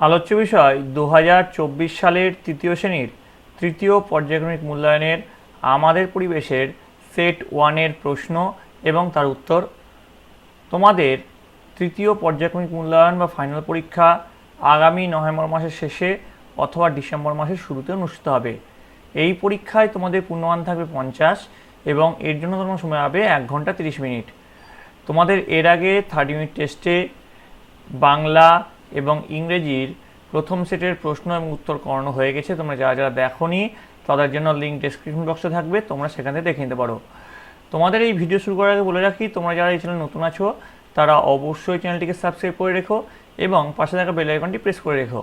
আলোচ্য বিষয় দু হাজার চব্বিশ সালের তৃতীয় শ্রেণির তৃতীয় পর্যায়ক্রমিক মূল্যায়নের আমাদের পরিবেশের সেট ওয়ানের প্রশ্ন এবং তার উত্তর। তোমাদের তৃতীয় পর্যায়ক্রমিক মূল্যায়ন বা ফাইনাল পরীক্ষা আগামী নভেম্বর মাসের শেষে অথবা ডিসেম্বর মাসের শুরুতে অনুষ্ঠিত হবে। এই পরীক্ষায় তোমাদের পূর্ণমান থাকবে পঞ্চাশ এবং এর জন্য তোমার সময় হবে এক ঘণ্টা তিরিশ মিনিট। তোমাদের এর আগে থার্ড ইউনিট টেস্টে বাংলা এবং ইংরেজির প্রথম সেটের প্রশ্ন এবং উত্তর করানো হয়ে গেছে। তোমরা যারা যারা দেখোনি, তাদের জন্য লিঙ্ক ডেসক্রিপশন বক্সে থাকবে। তোমরা সেখান থেকে দেখে নিতে পারো। তোমাদের এই ভিডিও শুরু করার আগে বলে রাখি, তোমরা যারা এই চ্যানেল নতুন আছো, তারা অবশ্যই চ্যানেলটিকে সাবস্ক্রাইব করে রেখো এবং পাশে থাকা বেল আইকনটি প্রেস করে রেখো।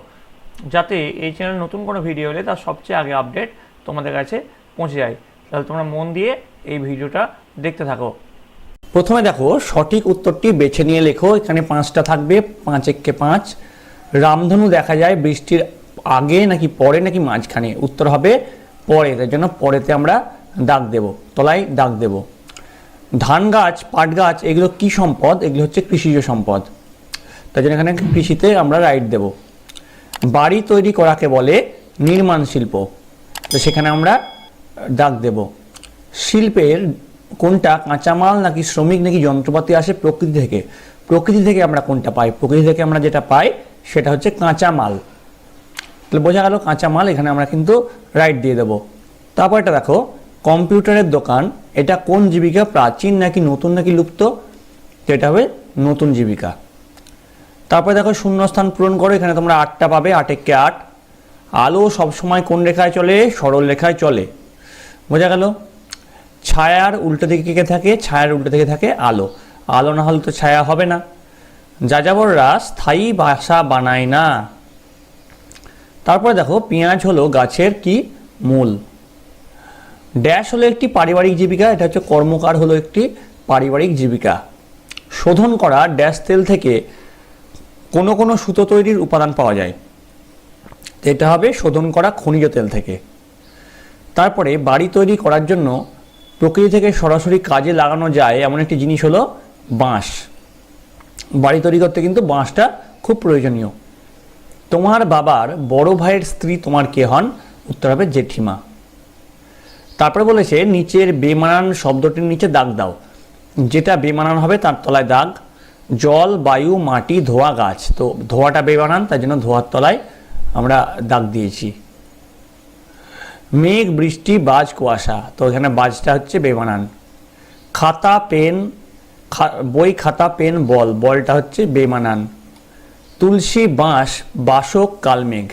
যাতে এই চ্যানেল নতুন কোনো ভিডিও এলে তার সবচেয়ে আগে আপডেট তোমাদের কাছে পৌঁছে যায়। তাহলে তোমরা মন দিয়ে এই ভিডিওটা দেখতে থাকো। প্রথমে দেখো, সঠিক উত্তরটি বেছে নিয়ে লেখো। এখানে পাঁচটা থাকবে, পাঁচ একে পাঁচ। রামধনু দেখা যায় বৃষ্টির আগে নাকি পরে নাকি মাঝখানে। উত্তর হবে পরে তার জন্য পরেতে আমরা দাগ দেব, তলায় দাগ দেব। ধান গাছ, পাট গাছ, এগুলো কি সম্পদ? এগুলো হচ্ছে কৃষিজ সম্পদ। তাই জন্য এখানে কৃষিতে আমরা রাইট দেব। বাড়ি তৈরি করাকে বলে নির্মাণ শিল্প। তো সেখানে আমরা দাগ দেব। শিল্পের কোনটা কাঁচামাল নাকি শ্রমিক নাকি যন্ত্রপাতি আসে প্রকৃতি থেকে? প্রকৃতি থেকে আমরা কোনটা পাই? প্রকৃতি থেকে আমরা যেটা পাই সেটা হচ্ছে কাঁচামাল। তাহলে বোঝা গেল কাঁচামাল, এখানে আমরা কিন্তু রাইট দিয়ে দেবো। তারপর এটা দেখো, কম্পিউটারের দোকান, এটা কোন জীবিকা? প্রাচীন নাকি নতুন নাকি লুপ্ত? এটা হবে নতুন জীবিকা। তারপরে দেখো, শূন্যস্থান পূরণ করো, এখানে তোমরা আটটা পাবে, আট একে আট। আলো সবসময় কোন রেখায় চলে? সরল রেখায় চলে। বোঝা গেল? ছায়ার উল্টো দিকে কে থাকে? ছায়ার উল্টো দিকে থাকে আলো। আলো না হলে তো ছায়া হবে না। যাযাবররা স্থায়ী বাসা বানায় না। তারপরে দেখো, পেঁয়াজ হলো গাছের কি? মূল। ড্যাশ হলো একটি পারিবারিক জীবিকা, এটা হচ্ছে কর্মকার হলো একটি পারিবারিক জীবিকা। শোধন করা ড্যাশ তেল থেকে কোনো কোনো সুতো তৈরির উপাদান পাওয়া যায়। এটা হবে শোধন করা খনিজ তেল থেকে। তারপরে বাড়ি তৈরি করার জন্য প্রকৃতি থেকে সরাসরি কাজে লাগানো যায় এমন একটি জিনিস হলো বাঁশ। বাড়ি তৈরি করতে কিন্তু বাঁশটা খুব প্রয়োজনীয়। তোমার বাবার বড় ভাইয়ের স্ত্রী তোমার কে হন? উত্তর হবে জেঠিমা। তারপরে বলেছে, নিচের বেমানান শব্দটির নিচে দাগ দাও। যেটা বেমানান হবে তার তলায় দাগ। জল, বায়ু, মাটি, ধোয়া, গাছ। তো ধোয়াটা বেমানান, তার জন্য ধোয়ার তলায় আমরা দাগ দিয়েছি। মেঘ, বৃষ্টি, বাজ, কুয়াশা। তো এখানে বাজটা হচ্ছে বেমানান। খাতা, পেন বই, খাতা, পেন, বল। বলটা হচ্ছে বেমানান। তুলসী, বাঁশ, বাসক, কালমেঘ।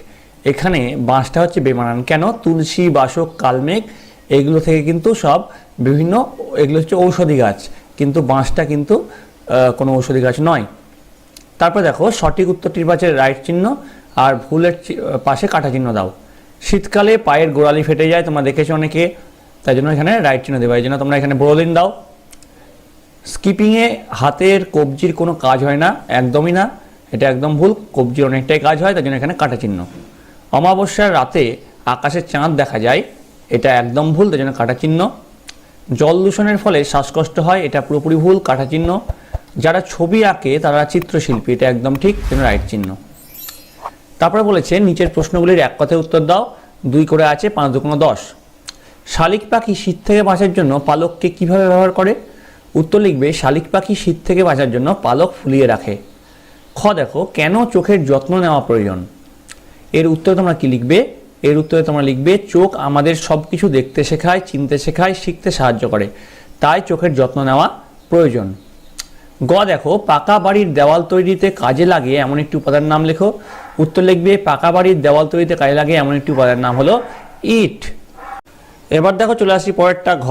এখানে বাঁশটা হচ্ছে বেমানান। কেন? তুলসী, বাসক, কালমেঘ, এগুলো থেকে কিন্তু সব বিভিন্ন, এগুলো হচ্ছে ঔষধি গাছ। কিন্তু বাঁশটা কিন্তু কোনো ঔষধি গাছ নয়। তারপর দেখো, সঠিক উত্তরটির পাশে রাইট চিহ্ন আর ভুলের পাশে কাটা চিহ্ন দাও। শীতকালে পায়ের গোড়ালি ফেটে যায়, তোমরা দেখেছ অনেকে, তাই জন্য এখানে রাইট চিহ্ন দেবে এই জন্য তোমরা এখানে বোরোলিন দাও। স্কিপিংয়ে হাতের কবজির কোনো কাজ হয় না, একদমই না। এটা একদম ভুল, কবজির অনেকটাই কাজ হয়, তাই জন্য এখানে কাটা চিহ্ন। অমাবস্যার রাতে আকাশে চাঁদ দেখা যায়, এটা একদম ভুল, তাই জন্য কাটা চিহ্ন। জল দূষণের ফলে শ্বাসকষ্ট হয়, এটা পুরোপুরি ভুল, কাটা চিহ্ন। যারা ছবি আঁকে, তারা চিত্রশিল্পী, এটা একদম ঠিক রাইট চিহ্ন। তারপরে বলেছে, নিচের প্রশ্নগুলির এক কথায় উত্তর দাও, দুই করে আছে পাঁচ দুগুণ দশ। শালিক পাখি শীত থেকে বাঁচার জন্য পালককে কীভাবে ব্যবহার করে? উত্তর লিখবে, শালিক পাখি শীত থেকে বাঁচার জন্য পালক ফুলিয়ে রাখে। খ, দেখো, কেন চোখের যত্ন নেওয়া প্রয়োজন? এর উত্তরে তোমরা কি লিখবে? এর উত্তরে তোমরা লিখবে, চোখ আমাদের সব কিছু দেখতে শেখায়, চিনতে শেখায়, শিখতে সাহায্য করে। তাই চোখের যত্ন নেওয়া প্রয়োজন। গ, দেখো, পাকা বাড়ির দেওয়াল তৈরিতে কাজে লাগে এমন একটি উপাদান নাম লেখো। উত্তর লিখবে, পাকা বাড়ির দেওয়াল তৈরিতে কাজে লাগে এমন একটি উপাদান নাম হলো ইট। এবার দেখো চলে আসি পরেরটা ঘ।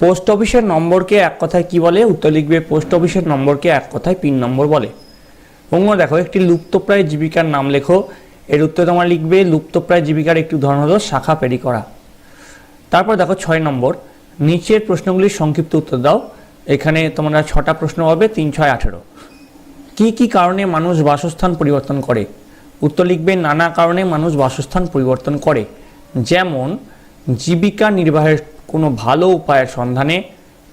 পোস্ট অফিসের নম্বরকে এক কথায় কি বলে? উত্তর লিখবে, পোস্ট অফিসের নম্বরকে এক কথায় পিন নম্বর বলে। অঙ্গ দেখো, একটি লুপ্তপ্রায় জীবিকার নাম লেখো। এর উত্তর তোমার লিখবে, লুপ্তপ্রায় জীবিকার একটি উদাহরণ হলো শাখা পেরি করা। তারপর দেখো ছয় নম্বর। নিচের প্রশ্নগুলির সংক্ষিপ্ত উত্তর দাও। এখানে তোমরা ছটা প্রশ্ন হবে তিন, ছয়, আঠেরো। কি কি কারণে মানুষ বাসস্থান পরিবর্তন করে? উত্তর লিখবে, নানা কারণে মানুষ বাসস্থান পরিবর্তন করে। যেমন, জীবিকা নির্বাহের কোনো ভালো উপায়ের সন্ধানে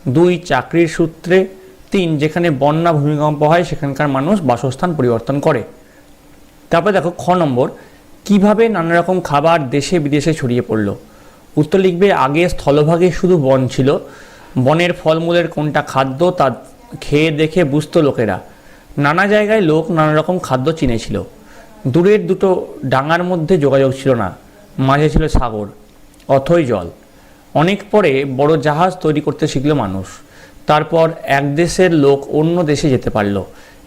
দুই চাকরির সূত্রে তিন, যেখানে বন্যা ভূমিকম্প হয়, সেখানকার মানুষ বাসস্থান পরিবর্তন করে। তারপরে দেখো, খ নম্বর, কীভাবে নানা রকম খাবার দেশে বিদেশে ছড়িয়ে পড়ল? উত্তর লিখবে, আগে স্থলভাগে শুধু বন ছিল। বনের ফলমূলের কোনটা খাদ্য তা খেয়ে দেখে বুঝতো লোকেরা। নানা জায়গায় লোক নানা রকম খাদ্য চিনেছিল। দূরের দুটো ডাঙার মধ্যে যোগাযোগ ছিল না, মাঝে ছিল সাগর, অথই জল। অনেক পরে বড় জাহাজ তৈরি করতে শিখলো মানুষ। তারপর এক দেশের লোক অন্য দেশে যেতে পারল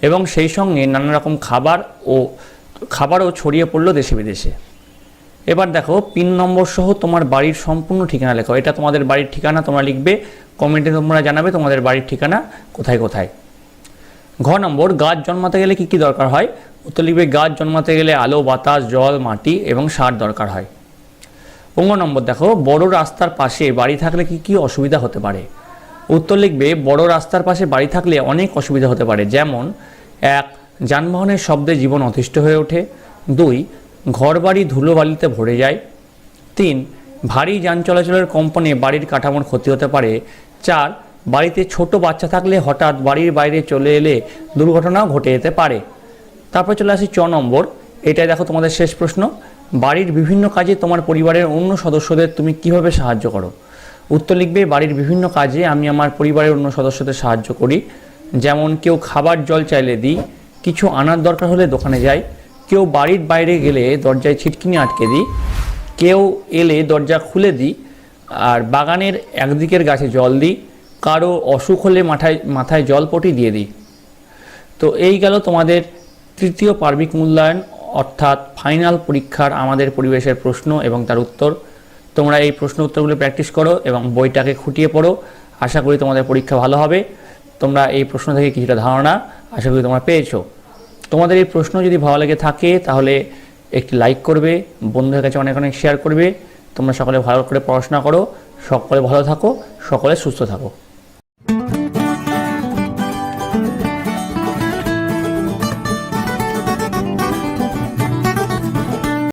এবং সেই সঙ্গে নানা রকম খাবার ও খাবারও ছড়িয়ে পড়ল দেশে বিদেশে। এবার দেখো, পিন নম্বর সহ তোমার বাড়ির সম্পূর্ণ ঠিকানা লেখো এটা তোমাদের বাড়ির ঠিকানা, তোমরা লিখবে, কমেন্টে তোমরা জানাবে তোমাদের বাড়ির ঠিকানা কোথায় কোথায়। ঘ নম্বর, গাছ জন্মাতে গেলে কি কি দরকার হয়? উত্তর লিখবে গাছ জন্মাতে গেলে আলো, বাতাস, জল, মাটি এবং সার দরকার হয়। অঙ্গ নম্বর দেখো, বড় রাস্তার পাশে বাড়ি থাকলে কি কি অসুবিধা হতে পারে? উত্তর লিখবে, বড় রাস্তার পাশে বাড়ি থাকলে অনেক অসুবিধা হতে পারে। যেমন, এক, যানবাহনের শব্দে জীবন অতিষ্ঠ হয়ে ওঠে। দুই, ঘরবাড়ি ধুলোবালিতে ভরে যায়। তিন, ভারী যান চলাচলের কম্পনে বাড়ির কাঠামোর ক্ষতি হতে পারে। চার, বাড়িতে ছোট বাচ্চা থাকলে হঠাৎ বাড়ির বাইরে চলে এলে দুর্ঘটনাও ঘটে যেতে পারে। তারপর চলে আসি চ নম্বর। এটাই দেখো তোমাদের শেষ প্রশ্ন। বাড়ির বিভিন্ন কাজে তোমার পরিবারের অন্য সদস্যদের তুমি কীভাবে সাহায্য করো? উত্তর লিখবে, বাড়ির বিভিন্ন কাজে আমি আমার পরিবারের অন্য সদস্যদের সাহায্য করি। যেমন কেউ খাবার জল চাইলে দিই, কিছু আনার দরকার হলে দোকানে যাই। কেউ বাড়ির বাইরে গেলে দরজায় ছিটকিনি আটকে দিই। কেউ এলে দরজা খুলে দিই আর বাগানের একদিকের গাছে জল দিই। কারও অসুখ হলে মাথায় মাথায় জলপটি দিয়ে দিই। তো এই গেল তোমাদের তৃতীয় পার্বিক মূল্যায়ন, অর্থাৎ ফাইনাল পরীক্ষার আমাদের পরিবেশের প্রশ্ন এবং তার উত্তর। তোমরা এই প্রশ্ন উত্তরগুলো প্র্যাকটিস করো এবং বইটাকে খুঁটিয়ে পড়ো। আশা করি তোমাদের পরীক্ষা ভালো হবে। তোমরা এই প্রশ্ন থেকে কিছুটা ধারণা আশা করি তোমরা পেয়েছ। তোমাদের এই প্রশ্ন যদি ভালো লেগে থাকে, তাহলে একটি লাইক করবে, বন্ধুদের কাছে অনেক অনেক শেয়ার করবে। তোমরা সকলে ভালো করে পড়াশোনা করো, সকলে ভালো থাকো, সকলে সুস্থ থাকো।